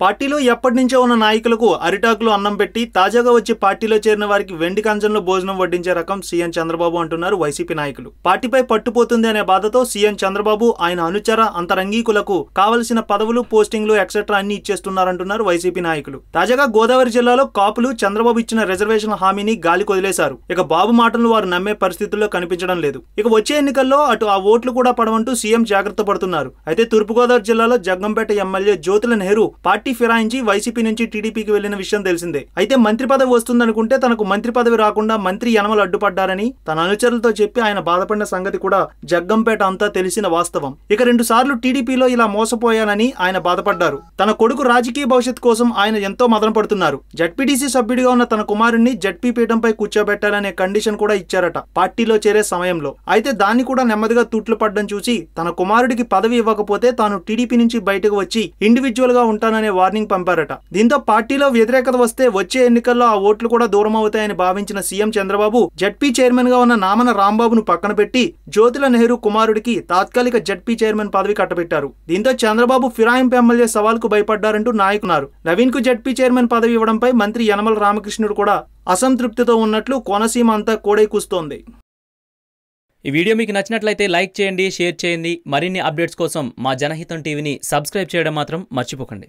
పార్టీలో ఎప్పటి నుంచో ఉన్న నాయకులకు అరిటాకులు అన్నం పెట్టి తాజాగా వచ్చి పార్టీలో చేరిన వారికి వెండి కంచంలో భోజనం వడ్డించే రకం సీఎం చంద్రబాబు అంటున్నారు వైసీపీ నాయకులు. పార్టీపై పట్టుపోతుంది అనే బాధతో సీఎం చంద్రబాబు ఆయన అనుచర అంతరంగీకులకు కావలసిన పదవులు పోస్టింగ్లు ఎక్సెట్రా అన్ని ఇచ్చేస్తున్నారంటున్నారు వైసీపీ నాయకులు. తాజాగా గోదావరి జిల్లాలో కాపులు చంద్రబాబు ఇచ్చిన రిజర్వేషన్ హామీని గాలి కొదిలేశారు ఇక బాబు మాటలను వారు నమ్మే పరిస్థితుల్లో కనిపించడం లేదు. ఇక వచ్చే ఎన్నికల్లో అటు ఆ ఓట్లు కూడా పడవంటూ సీఎం జాగ్రత్త పడుతున్నారు. అయితే తూర్పుగోదావరి జిల్లాలో జగ్గంపేట ఎమ్మెల్యే జ్యోతుల నెహ్రూ పార్టీ ఫిరాయించి వైసీపీ నుంచి టీడీపీకి వెళ్ళిన విషయం తెలిసిందే. అయితే మంత్రి పదవి వస్తుందనుకుంటే తనకు మంత్రి పదవి రాకుండా మంత్రి యనమలు అడ్డుపడ్డారని తన అనుచరులతో చెప్పి ఆయన బాధపడిన సంగతి కూడా జగ్గంపేట అంతా తెలిసిన వాస్తవం. ఇక రెండు సార్లు టీడీపీలో ఇలా మోసపోయానని ఆయన బాధపడ్డారు. తన కొడుకు రాజకీయ భవిష్యత్ కోసం ఆయన ఎంతో మదన పడుతున్నారు. జడ్పీటీసీ సభ్యుడిగా ఉన్న తన కుమారుణ్ణి జడ్పీ పీఠంపై కూర్చోబెట్టాలనే కండిషన్ కూడా ఇచ్చారట పార్టీలో చేరే సమయంలో. అయితే దాన్ని కూడా నెమ్మదిగా తూట్లు పడ్డం చూసి తన కుమారుడికి పదవి ఇవ్వకపోతే తాను టీడీపీ నుంచి బయటకు వచ్చి ఇండివిజువల్గా ఉంటాననే వార్నింగ్ పంపారట. దీంతో పార్టీలో వ్యతిరేకత వస్తే వచ్చే ఎన్నికల్లో ఆ ఓట్లు కూడా దూరం అవుతాయని భావించిన సీఎం చంద్రబాబు జడ్పీ చైర్మన్గా ఉన్న నామన రాంబాబును పక్కన పెట్టి జ్యోతిల నెహ్రూ కుమారుడికి తాత్కాలిక జడ్పీ చైర్మన్ పదవి కట్టబెట్టారు. దీంతో చంద్రబాబు ఫిరాయింపు ఎమ్మెల్యే సవాల్కు భయపడ్డారంటూ నాయకున్నారు. నవీన్కు జడ్పీ చైర్మన్ పదవి ఇవ్వడంపై మంత్రి యనమల రామకృష్ణుడు కూడా అసంతృప్తితో ఉన్నట్లు కోనసీమ అంతా కోడై కూస్తోంది. ఈ వీడియో మీకు నచ్చినట్లయితే లైక్ చేయండి షేర్ చేయండి. మరిన్ని అప్డేట్స్ కోసం మా జనహితం టీవీని సబ్స్క్రైబ్ చేయడం మాత్రం మర్చిపోకండి.